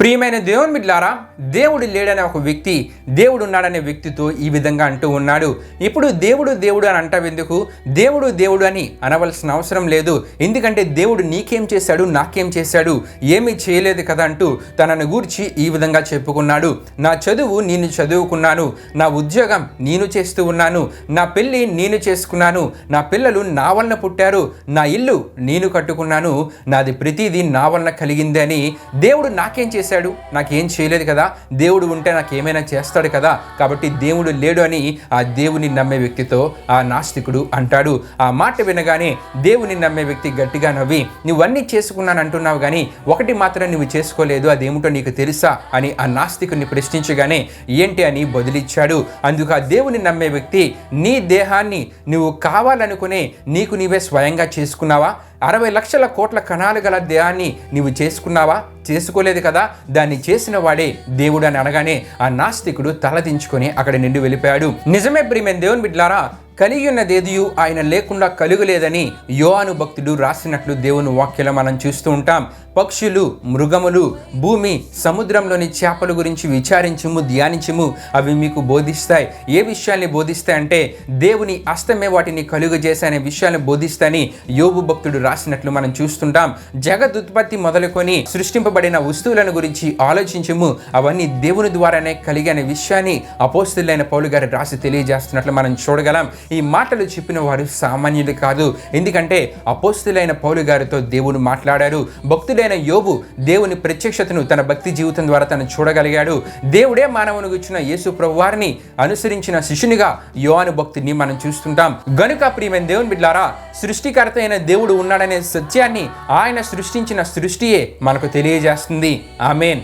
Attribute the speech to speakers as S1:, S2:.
S1: ప్రియమైన దేవుని బిడ్లారా దేవుడు లేడనే ఒక వ్యక్తి దేవుడు ఉన్నాడనే వ్యక్తితో ఈ విధంగా అంటూ ఉన్నాడు. ఇప్పుడు దేవుడు దేవుడు అని అంటావెందుకు? దేవుడు దేవుడు అని అనవలసిన అవసరం లేదు. ఎందుకంటే దేవుడు నీకేం చేశాడు నాకేం చేశాడు ఏమీ చేయలేదు కదా అంటూ తనను గూర్చి ఈ విధంగా చెప్పుకున్నాడు. నా చదువు నేను చదువుకున్నాను నా ఉద్యోగం నేను చేస్తూ ఉన్నాను నా పెళ్ళి నేను చేసుకున్నాను నా పిల్లలు నా వలన పుట్టారు నా ఇల్లు నేను కట్టుకున్నాను నాది ప్రతిదీ నా వలన కలిగింది అని దేవుడు నాకేం చేశాడు? నాకేం చేయలేదు కదా. దేవుడు ఉంటే నాకు ఏమైనా చేస్తాడు కదా. కాబట్టి దేవుడు లేడు అని ఆ దేవుని నమ్మే వ్యక్తితో ఆ నాస్తికుడు అంటాడు. ఆ మాట వినగానే దేవుని నమ్మే వ్యక్తి గట్టిగా నవ్వి నువ్వన్నీ చేసుకున్నాను అంటున్నావు కానీ ఒకటి మాత్రం నువ్వు చేసుకోలేదు. అదేమిటో నీకు తెలుసా? అని ఆ నాస్తికుడిని ప్రశ్నించగానే ఏంటి? అని బదులిచ్చాడు. అందుకు ఆ దేవుని నమ్మే వ్యక్తి నీ దేహాన్ని నువ్వు కావాలనుకునే నీకు నీవే స్వయంగా చేసుకున్నావా? అరవై లక్షల కోట్ల కణాలు గల దేహాన్ని నీవు చేసుకున్నావా? చేసుకోలేదు కదా? దాన్ని చేసిన వాడే దేవుడు అని అనగానే ఆ నాస్తికుడు తలదించుకొని అక్కడ నిండి వెళ్ళిపోయాడు. నిజమే ప్రియమైన దేవుని బిడ్లారా కలిగి ఉన్నదేదియు ఆయన లేకుండా కలుగులేదని యోహాను భక్తుడు రాసినట్లు దేవుని వాక్యలో మనం చూస్తూ ఉంటాం. పక్షులు మృగములు భూమి సముద్రంలోని చేపల గురించి విచారించుము ధ్యానించుము అవి మీకు బోధిస్తాయి. ఏ విషయాల్ని బోధిస్తాయంటే దేవుని అస్తమే వాటిని కలుగు చేసే విషయాన్ని బోధిస్తాయని యోగు భక్తుడు రాసినట్లు మనం చూస్తుంటాం. జగదుత్పత్తి మొదలుకొని సృష్టింపబడిన వస్తువులను గురించి ఆలోచించుము అవన్నీ దేవుని ద్వారానే కలిగిన అనే విషయాన్ని అపోస్తులైన పౌలు గారు రాసి తెలియజేస్తున్నట్లు మనం చూడగలం. ఈ మాటలు చెప్పిన వారు సామాన్యులు కాదు. ఎందుకంటే అపోస్తులైన పౌలు గారితో దేవుడు మాట్లాడారు భక్తుడైన యోబు దేవుని ప్రత్యక్షతను తన భక్తి జీవితం ద్వారా తను చూడగలిగాడు. దేవుడే మానవునికి ఇచ్చిన యేసు ప్రభువారిని అనుసరించిన శిష్యునిగా యోహాను భక్తుని మనం చూస్తుంటాం. గనుక ప్రియమైన దేవుని బిడ్డారా సృష్టికర్త అయిన దేవుడు ఉన్నాడనే సత్యాన్ని ఆయన సృష్టించిన సృష్టియే మనకు తెలియజేస్తుంది. ఆమెన్.